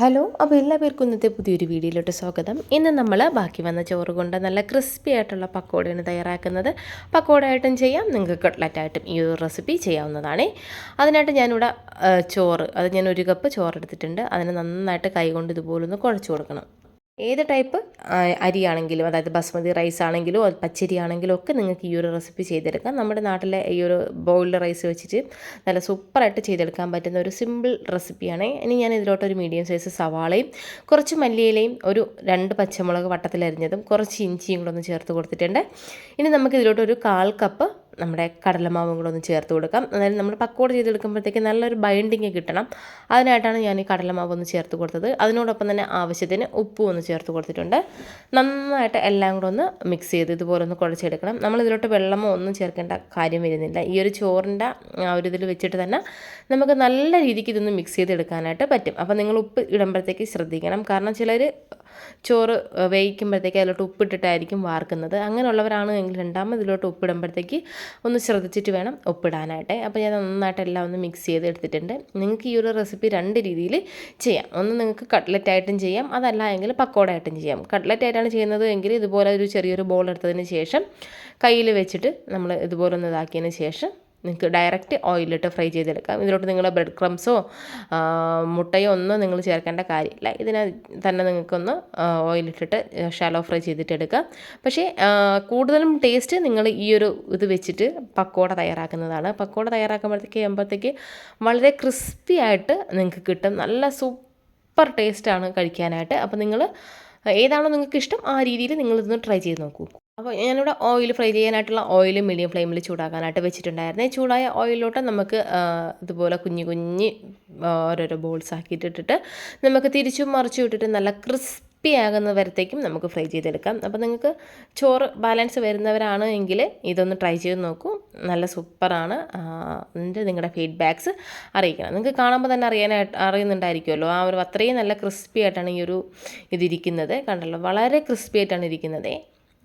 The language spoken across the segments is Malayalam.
ഹലോ അപ്പോൾ എല്ലാ പേർക്കും ഇന്നത്തെ പുതിയൊരു വീഡിയോയിലോട്ട് സ്വാഗതം. ഇന്ന് നമ്മൾ ബാക്കി വന്ന ചോറ് കൊണ്ട് നല്ല ക്രിസ്പി ആയിട്ടുള്ള പക്കോടയാണ് തയ്യാറാക്കുന്നത്. പക്കോട ആയിട്ടും ചെയ്യാം നിങ്ങൾക്ക് കട്ട്ലറ്റായിട്ടും ഈ ഒരു റെസിപ്പി ചെയ്യാവുന്നതാണ്. അതിനായിട്ട് ഞാനിവിടെ ചോറ് അത് ഞാൻ ഒരു കപ്പ് ചോറ് എടുത്തിട്ടുണ്ട്. അതിന് നന്നായിട്ട് കൈകൊണ്ട് ഇതുപോലൊന്ന് കുഴച്ച് കൊടുക്കണം. ഏത് ടൈപ്പ്? അരി അരിയാണെങ്കിലും അതായത് ബസ്മതി റൈസ് ആണെങ്കിലും പച്ചരി ആണെങ്കിലും ഒക്കെ നിങ്ങൾക്ക് ഈ ഒരു റെസിപ്പി ചെയ്തെടുക്കാം. നമ്മുടെ നാട്ടിലെ ഈ ഒരു ബോയിൽഡ് റൈസ് വെച്ചിട്ട് നല്ല സൂപ്പറായിട്ട് ചെയ്തെടുക്കാൻ പറ്റുന്ന ഒരു സിമ്പിൾ റെസിപ്പിയാണ്. ഇനി ഞാൻ ഇതിലോട്ടൊരു മീഡിയം സൈസ് സവാളയും കുറച്ച് മല്ലിയിലയും ഒരു രണ്ട് പച്ചമുളക് വട്ടത്തിലരിഞ്ഞതും കുറച്ച് ഇഞ്ചിയും കൂടെ ഒന്ന് ചേർത്ത് കൊടുത്തിട്ടുണ്ട്. ഇനി നമുക്ക് ഇതിലോട്ട് ഒരു കാൽ കപ്പ് നമ്മുടെ കടലമാവും കൂടെ ഒന്ന് ചേർത്ത് കൊടുക്കാം. അതായത് നമ്മൾ പക്കോട ചെയ്തെടുക്കുമ്പോഴത്തേക്ക് നല്ലൊരു ബൈൻഡിങ് കിട്ടണം. അതിനായിട്ടാണ് ഞാൻ ഈ കടലമാവ് ഒന്ന് ചേർത്ത് കൊടുത്തത്. അതിനോടൊപ്പം തന്നെ ആവശ്യത്തിന് ഉപ്പും ഒന്ന് ചേർത്ത് കൊടുത്തിട്ടുണ്ട്. നന്നായിട്ട് എല്ലാം കൂടെ ഒന്ന് മിക്സ് ചെയ്ത് ഇതുപോലെ ഒന്ന് കുഴച്ചെടുക്കണം. നമ്മൾ ഇതിലോട്ട് വെള്ളമോ ഒന്നും ചേർക്കേണ്ട കാര്യം വരുന്നില്ല. ഈ ഒരു ചോറിന്റെ ആ ഒരു ഇതിൽ വെച്ചിട്ട് തന്നെ നമുക്ക് നല്ല രീതിക്ക് ഇതൊന്ന് മിക്സ് ചെയ്തെടുക്കാനായിട്ട് പറ്റും. അപ്പോൾ നിങ്ങൾ ഉപ്പ് ഇടുമ്പോഴത്തേക്ക് ശ്രദ്ധിക്കണം. കാരണം ചിലർ ചോറ് വേവിക്കുമ്പോഴത്തേക്ക് അതിലോട്ട് ഉപ്പിട്ടിട്ടായിരിക്കും വാർക്കുന്നത്. അങ്ങനെയുള്ളവരാണ് എങ്കിൽ രണ്ടാമത് ഇതിലോട്ട് ഉപ്പിടുമ്പോഴത്തേക്ക് ഒന്ന് ശ്രദ്ധിച്ചിട്ട് വേണം ഉപ്പിടാനായിട്ട്. അപ്പോൾ ഞാൻ നന്നായിട്ട് എല്ലാം ഒന്ന് മിക്സ് ചെയ്ത് എടുത്തിട്ടുണ്ട് നിങ്ങൾക്ക് ഈ ഒരു റെസിപ്പി രണ്ട് രീതിയിൽ ചെയ്യാം. ഒന്ന് നിങ്ങൾക്ക് കട്ട്ലറ്റ് ആയിട്ടും ചെയ്യാം. അതല്ല എങ്കിൽ പക്കോട ചെയ്യാം. കട്ട്ലറ്റ് ആയിട്ടാണ് ചെയ്യുന്നത് എങ്കിൽ ഇതുപോലെ ഒരു ചെറിയൊരു ബോൾ എടുത്തതിന് ശേഷം കയ്യിൽ വെച്ചിട്ട് നമ്മൾ ഇതുപോലെ ഒന്ന് ഇതാക്കിയതിന് ശേഷം നിങ്ങൾക്ക് ഡയറക്റ്റ് ഓയിലിട്ട് ഫ്രൈ ചെയ്തെടുക്കാം. ഇതിലോട്ട് നിങ്ങൾ ബ്രെഡ് ക്രംസോ മുട്ടയോ ഒന്നും നിങ്ങൾ ചേർക്കേണ്ട കാര്യമില്ല. ഇതിന് തന്നെ നിങ്ങൾക്കൊന്ന് ഓയിലിട്ടിട്ട് ഷാലോ ഫ്രൈ ചെയ്തിട്ട് എടുക്കാം പക്ഷേ കൂടുതലും ടേസ്റ്റ് നിങ്ങൾ ഈ ഒരു ഇത് വെച്ചിട്ട് പക്കോട തയ്യാറാക്കുന്നതാണ്. പക്കോട തയ്യാറാക്കുമ്പോഴത്തേക്ക് ആകുമ്പോഴത്തേക്ക് വളരെ ക്രിസ്പി ആയിട്ട് നിങ്ങൾക്ക് കിട്ടും. നല്ല സൂപ്പർ ടേസ്റ്റാണ് കഴിക്കാനായിട്ട്. അപ്പോൾ നിങ്ങൾ ഏതാണോ നിങ്ങൾക്ക് ഇഷ്ടം ആ രീതിയിൽ നിങ്ങളിതൊന്ന് ട്രൈ ചെയ്ത് നോക്കൂ. അപ്പോൾ ഞാനിവിടെ ഓയിൽ ഫ്രൈ ചെയ്യാനായിട്ടുള്ള ഓയിൽ മീഡിയം ഫ്ലെയിമിൽ ചൂടാക്കാനായിട്ട് വെച്ചിട്ടുണ്ടായിരുന്നേ. ചൂടായ ഓയിലോട്ട് നമുക്ക് ഇതുപോലെ കുഞ്ഞു കുഞ്ഞ് ഓരോരോ ബോൾസ് ആക്കിയിട്ടിട്ട് നമുക്ക് തിരിച്ചും മറിച്ചും ഇട്ടിട്ട് നല്ല ക്രിസ്പി ആകുന്ന വരത്തേക്കും നമുക്ക് ഫ്രൈ ചെയ്തെടുക്കാം. അപ്പോൾ നിങ്ങൾക്ക് ചോറ് ബാലൻസ് വരുന്നവരാണ് എങ്കിൽ ഇതൊന്ന് ട്രൈ ചെയ്ത് നോക്കൂ. നല്ല സൂപ്പറാണ് എന്നിട്ട് നിങ്ങളുടെ ഫീഡ്ബാക്ക്സ് അറിയിക്കണം. നിങ്ങൾക്ക് കാണുമ്പോൾ തന്നെ അറിയാനായിട്ട് അറിയുന്നുണ്ടായിരിക്കുമല്ലോ. ആ ഒരു അത്രയും നല്ല ക്രിസ്പി ആയിട്ടാണ് ഈ ഒരു ഇതിരിക്കുന്നത്. കണ്ടല്ലോ? വളരെ ക്രിസ്പി ആയിട്ടാണ് ഇരിക്കുന്നത്.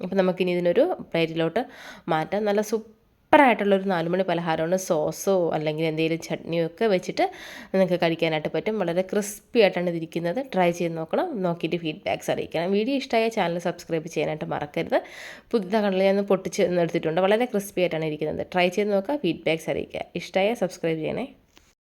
അപ്പോൾ നമുക്കിനി ഇതിനൊരു പ്ലേറ്റിലോട്ട് മാറ്റാം. നല്ല സൂപ്പറായിട്ടുള്ളൊരു നാലുമണി പലഹാരമാണ്. സോസോ അല്ലെങ്കിൽ എന്തെങ്കിലും ചട്നിയോ ഒക്കെ വെച്ചിട്ട് നിങ്ങൾക്ക് കഴിക്കാനായിട്ട് പറ്റും. വളരെ ക്രിസ്പി ആയിട്ടാണ് ഇതിരിക്കുന്നത്. ട്രൈ ചെയ്ത് നോക്കണം. നോക്കിയിട്ട് ഫീഡ്ബാക്ക്സ് അറിയിക്കണം. വീഡിയോ ഇഷ്ടമായ ചാനൽ സബ്സ്ക്രൈബ് ചെയ്യാനായിട്ട് മറക്കരുത്. പുതിയ കണ്ണിൽ ഞാൻ പൊട്ടിച്ച് എടുത്തിട്ടുണ്ട് വളരെ ക്രിസ്പി ആയിട്ടാണ് ഇരിക്കുന്നത്. ട്രൈ ചെയ്ത് നോക്കുക. ഫീഡ്ബാക്ക്സ് അറിയിക്കുക. ഇഷ്ടമായ സബ്സ്ക്രൈബ് ചെയ്യണേ.